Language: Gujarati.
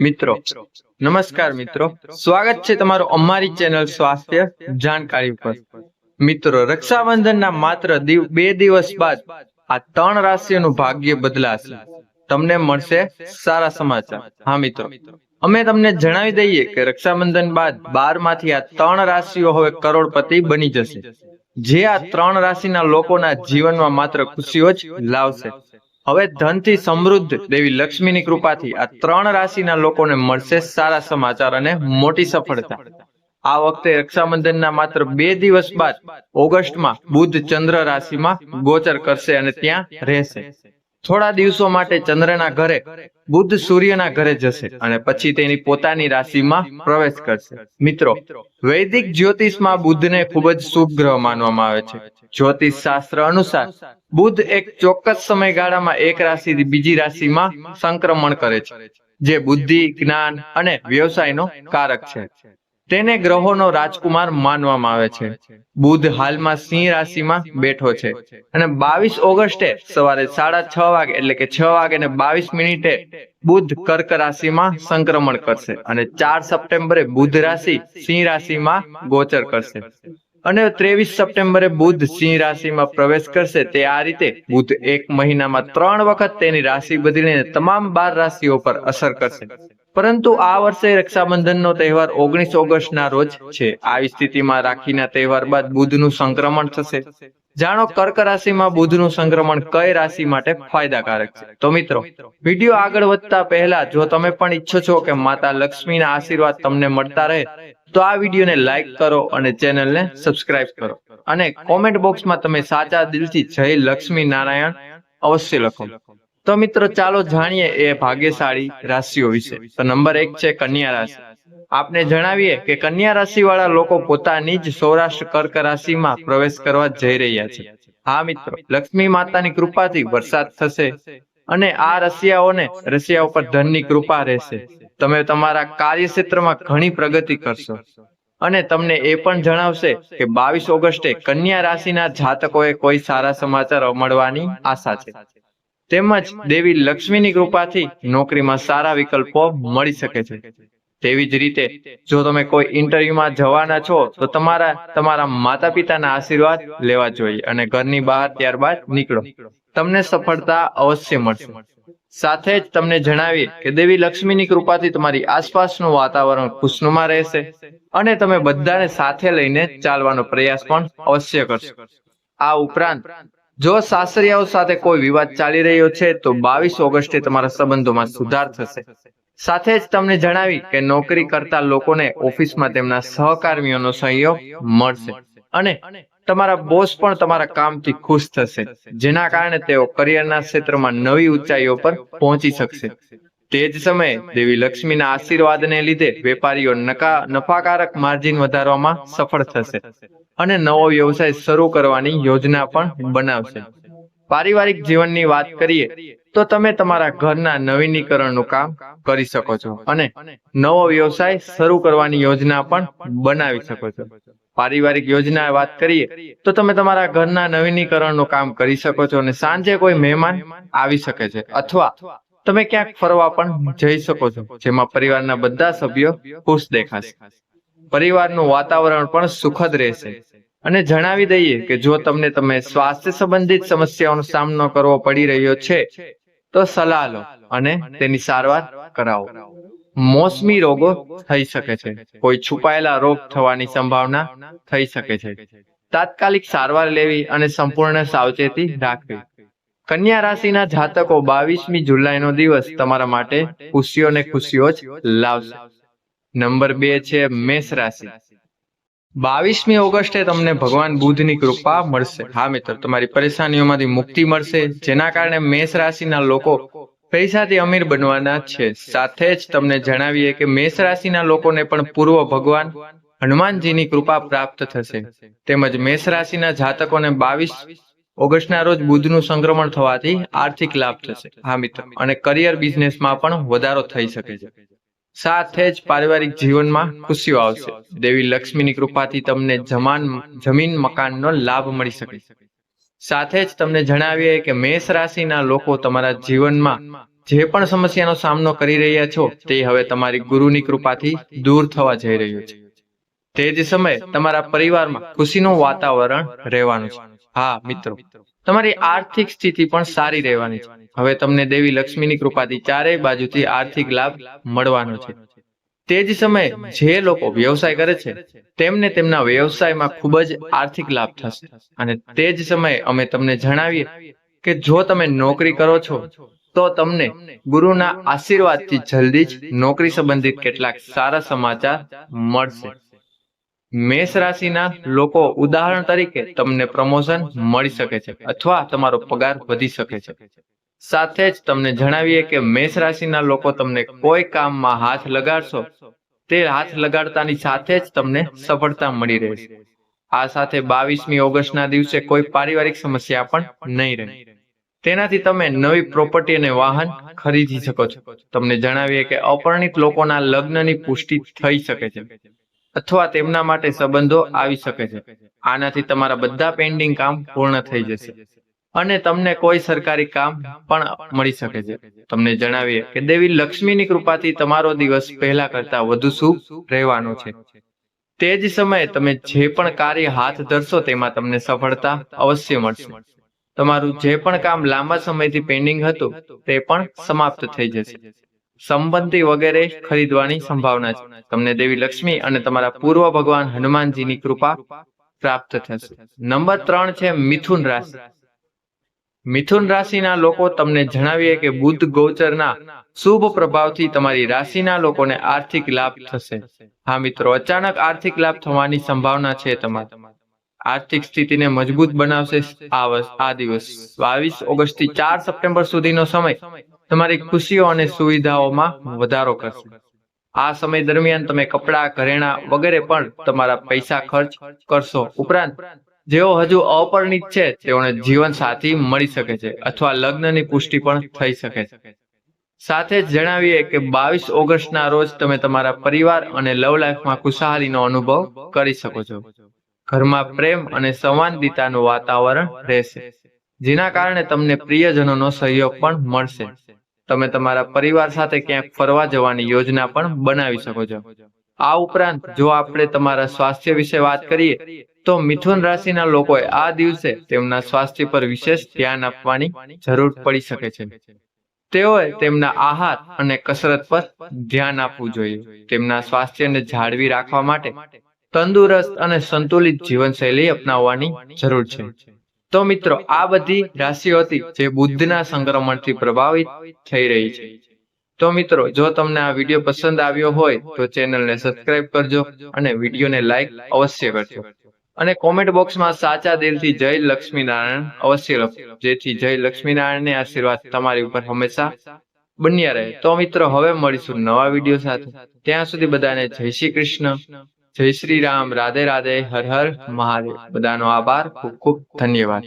મિત્રો નમસ્કાર મિત્રો. સ્વાગત છે તમારું અમારી ચેનલ સ્વાસ્થ્ય જાણકારી પર. મિત્રો રક્ષાબંધનના માત્ર બે દિવસ બાદ આ ત્રણ રાશિઓનું ભાગ્ય બદલાશે. તમને મળશે સારા સમાચાર. હા મિત્રો. અમે તમને જણાવી દઈએ કે રક્ષાબંધન બાદ બારમાંથી આ ત્રણ રાશિઓ હવે કરોડપતિ બની જશે. જે આ ત્રણ રાશિના લોકોના જીવનમાં માત્ર ખુશીઓ જ લાવશે. હવે ધનથી સમૃદ્ધ દેવી લક્ષ્મીની કૃપાથી આ ત્રણ રાશિના લોકોને મળશે સારા સમાચાર અને મોટી સફળતા. આ વખતે રક્ષાબંધનના માત્ર બે દિવસ બાદ ઓગસ્ટમાં બુધ ચંદ્ર રાશિમાં ગોચર કરશે અને ત્યાં રહેશે. થોડા દિવસો માટે ચંદ્રના ઘરે, બુદ્ધ સૂર્યના ઘરે જશે અને પછી તેની પોતાની રાશિમાં પ્રવેશ કરશે. મિત્રો, વૈદિક જ્યોતિષમાં બુદ્ધને ખૂબ જ શુભ ગ્રહ માનવામાં આવે છે. જ્યોતિષ શાસ્ત્ર અનુસાર, બુદ્ધ એક ચોક્કસ સમયગાળામાં એક રાશિથી બીજી રાશિમાં સંક્રમણ કરે છે, જે બુદ્ધિ, જ્ઞાન અને વ્યવસાયનો કારક છે. તેને ગ્રહોનો રાજકુમાર માનવામાં આવે છે. બુધ હાલમાં સિંહ રાશિમાં બેઠો છે અને બાવીસ ઓગસ્ટે સવારે સાડા છ વાગે એટલે કે છ વાગે ને બાવીસ મિનિટે બુધ કર્ક રાશિમાં સંક્રમણ કરશે અને ચાર સપ્ટેમ્બરે બુધ રાશિ સિંહ રાશિમાં ગોચર કરશે. અને ત્રેવીસ સપ્ટેમ્બરે બુધ સિંહ રાશિમાં પ્રવેશ કરશે તે આ રીતે બુધ એક મહિનામાં ત્રણ વખત તેની રાશિ બદલીને તમામ બાર રાશિઓ પર અસર કરશે. પરંતુ આ વર્ષે રક્ષાબંધનનો તહેવાર ઓગણીસ ઓગસ્ટના રોજ છે. આવી સ્થિતિમાં રાખીના તહેવાર બાદ બુધનું સંક્રમણ થશે. જાણો, કર્ક રાશિમાં બુધનું સંક્રમણ કઈ રાશિ માટે ફાયદાકારક છે? તો મિત્રો, વીડિયો આગળ વધતા પહેલા જો તમે પણ ઈચ્છો છો કે માતા લક્ષ્મીના આશીર્વાદ તમને મળતા રહે, તો આ વિડીયોને લાઈક કરો અને ચેનલને સબસ્ક્રાઇબ કરો. અને કોમેન્ટ બોક્સમાં તમે સાચા દિલથી જય લક્ષ્મી નારાયણ અવશ્ય લખો. તો મિત્રો, ચાલો જાણીએ એ ભાગ્યશાળી રાશિઓ વિશે. તો નંબર એક છે કન્યા રાશિ. આપને જણાવીએ કે કન્યા રાશિ વાળા લોકો પોતાની જ સૌરાષ્ટ્ર કર્ક રાશિમાં પ્રવેશ કરવા જઈ રહ્યા છે. હા, મિત્રો, લક્ષ્મી માતાની કૃપાથી વરસાદ થશે અને આ રશિયાઓને રશિયા ઉપર ધનની કૃપા રહેશે. તમે તમારા કાર્યક્ષેત્રમાં ઘણી પ્રગતિ કરશો. અને તમને એ પણ જણાવશે કે બાવીસ ઓગસ્ટે કન્યા રાશિના જાતકોએ કોઈ સારા સમાચાર મળવાની આશા છે. તેમજ દેવી લક્ષ્મીની કૃપાથી નોકરીમાં સારા વિકલ્પો મળી શકે છે. તેવી જ રીતે, જો તમે કોઈ ઇન્ટરવ્યુમાં જવાના છો, તો તમારા તમારા માતા પિતાના આશીર્વાદ લેવા જોઈએ અને ઘરની બહાર ત્યારબાદ નીકળો. તમને સફળતા અવશ્ય મળશે. સાથે જ તમને જણાવીએ કે દેવી લક્ષ્મીની કૃપાથી તમારી આસપાસનું વાતાવરણ ખુશનુમા રહેશે અને તમે બધાને સાથે લઈને ચાલવાનો પ્રયાસ પણ અવશ્ય કરશો. આ ઉપરાંત જો સાસરિયાઓ સાથે કોઈ વિવાદ ચાલી રહ્યો છે, તો બાવીસ ઓગસ્ટે તમારા સંબંધોમાં સુધાર થશે. સાથે જ તમને જણાવી કે નોકરી કરતા લોકોને ઓફિસમાં તેમના સહકર્મીઓનો સહયોગ મળશે અને તમારા બોસ પણ તમારા કામથી ખુશ થશે, જેના કારણે તેઓ કરિયરના ક્ષેત્રમાં નવી ઊંચાઈઓ પર પહોંચી શકશે. તે જ સમયે દેવી લક્ષ્મીના આશીર્વાદને લીધે વેપારીઓ નકા, નફાકારક માર્જિન વધારવામાં સફળ થશે અને નવો વ્યવસાય શરૂ કરવાની યોજના પણ બનાવશે. પારિવારિક જીવનની વાત કરીએ તો તમે તમારા ઘરના નવીનીકરણનું કામ કરી શકો છો અને નવો વ્યવસાય શરૂ કરવાની યોજના પણ બનાવી શકો છો. પારિવારિક યોજના વાત કરીએ તો તમે તમારા ઘરના નવીનીકરણનું કામ કરી શકો છો અને સાંજે કોઈ મહેમાન આવી શકે છે અથવા તમે ક્યાંક ફરવા પણ જઈ શકો છો, જેમાં પરિવારના બધા સભ્યો ખુશ દેખાશે. પરિવારનું વાતાવરણ પણ સુખદ રહેશે. અને જણાવી દઈએ કે જો તમને તમે સ્વાસ્થ્ય સંબંધિત સમસ્યાઓનો સામનો કરવો પડી રહ્યો છે, તો સલાહ લો અને તેની સારવાર કરાવો. મોસમી રોગો થઈ શકે છે. કોઈ છુપાયેલા રોગ થવાની સંભાવના થઈ શકે છે. તાત્કાલિક સારવાર લેવી અને સંપૂર્ણ સાવચેતી રાખવી. કન્યા રાશિના જાતકો બાવીસમી જુલાઈનો દિવસ તમારા માટે ખુશીઓ ને ખુશીઓ જ લાવશે. નંબર બે છે મેષ રાશિ. બાવીસમી ઓગસ્ટે તમને ભગવાન બુધની કૃપા મળશે. હા મિત્ર, તમારી પરેશાનીઓમાંથી મુક્તિ મળશે. જેના કારણે મેષ રાશિના લોકો પૈસાથી અમીર બનવાના છે. સાથે જ તમને જણાવીએ કે મેષ રાશિના લોકોને પણ પૂર્વ ભગવાન હનુમાનજીની કૃપા પ્રાપ્ત થશે. તેમજ મેષ રાશિના જાતકોને બાવીસ ઓગસ્ટના રોજ બુધનું સંક્રમણ થવાથી આર્થિક લાભ થશે. હા મિત્રો, અને કરિયર બિઝનેસમાં પણ વધારો થઈ શકે છે. સાથે જ પારિવારિક જીવનમાં ખુશીઓ આવશે. દેવી લક્ષ્મીની કૃપાથી તમને જમાન, જમીન મકાનનો લાભ મળી શકે સાથે જ તમને જણાવીએ કે મેષ રાશિના લોકો તમારા જીવનમાં જે પણ સમસ્યાનો સામનો કરી રહ્યા છો તે હવે તમારી ગુરુની કૃપાથી દૂર થવા જઈ રહ્યું છે. તે જ સમયે તમારા પરિવારમાં ખુશીનું વાતાવરણ રહેવાનું છે. હા, મિત્રો. તમારી આર્થિક સ્થિતિ પણ સારી રહેવાની છે. હવે તમને દેવી લક્ષ્મીની કૃપાથી ચારેય બાજુથી આર્થિક લાભ મળવાનો છે. તે જ સમયે જે લોકો વ્યવસાય કરે છે, તેમને તેમના વ્યવસાયમાં ખૂબ જ આર્થિક લાભ થશે. અને તે જ સમયે અમે તમને જણાવીએ કે જો તમે નોકરી કરો છો, તો તમને ગુરુના આશીર્વાદથી જલ્દી જ નોકરી સંબંધિત કેટલાક સારા સમાચાર મળશે. મેષ રાશિના લોકો ઉદાહરણ તરીકે તમને પ્રમોશન મળી શકે છે અથવા તમારો પગાર વધી શકે છે. સાથે જ તમને જણાવીએ કે મેષ રાશિના લોકો તમને કોઈ કામમાં હાથ લગાડશો, તે હાથ લગાડતાની સાથે જ તમને સફળતા મળી રહેશે. આ સાથે બાવીસમી ઓગસ્ટના દિવસે કોઈ પારિવારિક સમસ્યા પણ નહીં રહે. તેનાથી તમે નવી પ્રોપર્ટી અને વાહન ખરીદી શકો છો. તમને જણાવીએ કે અપરિણિત લોકોના લગ્નની પુષ્ટિ થઈ શકે છે. અથવા તેમના માટે સંબંધો આવી શકે છે. આનાથી તમારા બધા પેન્ડિંગ કામ પૂર્ણ થઈ જશે. અને તમને કોઈ સરકારી કામ પણ મળી શકે છે. તમને જણાવીએ કે દેવી લક્ષ્મીની કૃપાથી તમારો દિવસ પહેલા કરતા વધુ શુભ રહેવાનો છે. તે જ સમયે તમે જે પણ કાર્ય હાથ ધરશો તેમાં તમને સફળતા અવશ્ય મળશે. તમારું જે પણ કામ લાંબા સમયથી પેન્ડિંગ હતું, તે પણ સમાપ્ત થઈ જશે. સંબંધી વગેરે ખરીદવાની સંભાવના છે. તમને દેવી લક્ષ્મી અને તમારા પૂર્વ ભગવાન હનુમાનજીની કૃપા પ્રાપ્ત થશે. નંબર ત્રણ છે મિથુન રાશિ. મિથુન રાશિના લોકો તમને જણાવીએ કે બુદ્ધ ગોચરના શુભ પ્રભાવથી તમારી રાશિના લોકોને આર્થિક લાભ થશે. હા મિત્રો, અચાનક આર્થિક લાભ થવાની સંભાવના છે તમારી. આર્થિક સ્થિતિને મજબૂત બનાવશે આ દિવસ. બાવીસ ઓગસ્ટથી ચાર સપ્ટેમ્બર સુધીનો સમય તમારી ખુશીઓ અને સુવિધાઓમાં વધારો કરશે. આ સમય દરમિયાન તમે કપડાં, ઘરેણા વગેરે પણ તમારા પૈસા ખર્ચ કરશો. ઉપરાંત, જેઓ હજુ અપરિણિત છે, તેઓને જીવન સાથી મળી શકે છે અથવા લગ્નની પુષ્ટિ પણ થઈ શકે છે. સાથે જ જણાવીએ કે બાવીસ ઓગસ્ટના રોજ તમે તમારા પરિવાર અને લવ લાઈફમાં ખુશહાલીનો અનુભવ કરી શકો છો. ઘરમાં પ્રેમ અને સંવાદિતાનું વાતાવરણ રહેશે, જેના કારણે તમને પ્રિયજનોનો સહયોગ પણ મળશે. તમે તમારા પરિવાર સાથે ક્યાંક ફરવા જવાની યોજના પણ બનાવી શકો છો. આ ઉપરાંત, જો આપણે તમારા સ્વાસ્થ્ય વિશે વાત કરીએ, તો મિથુન રાશિના લોકોએ આ દિવસે તેમના સ્વાસ્થ્ય પર વિશેષ ધ્યાન આપવાની જરૂર પડી શકે છે. તેઓએ તેમના આહાર અને કસરત પર ધ્યાન આપવું જોઈએ. તેમના સ્વાસ્થ્યને જાળવી રાખવા માટે તંદુરસ્ત અને સંતુલિત જીવનશૈલી અપનાવવાની જરૂર છે. તો મિત્રો, આ બધી રાશિઓ હતી જે બુદ્ધના સંક્રમણથી પ્રભાવિત થઈ રહી છે. તો મિત્રો, જો તમને આ વીડિયો પસંદ આવ્યો હોય, તો ચેનલને સબસ્ક્રાઇબ કરજો અને વિડીયોને લાઈક અવશ્ય કરજો. અને કોમેન્ટ બોક્સમાં સાચા દિલથી જય લક્ષ્મીનારાયણ અવશ્ય લખો. જેથી જય લક્ષ્મીનારાયણની આશીર્વાદ તમારી ઉપર હંમેશા બન્યા રહે. તો મિત્રો, હવે મળીશું નવા વીડિયો સાથે. ત્યાં સુધી બધાને જય શ્રી કૃષ્ણ. જય શ્રી રામ રાધે રાધે હર હર મહાદેવ. બધાનો આભાર ખૂબ ખૂબ ધન્યવાદ.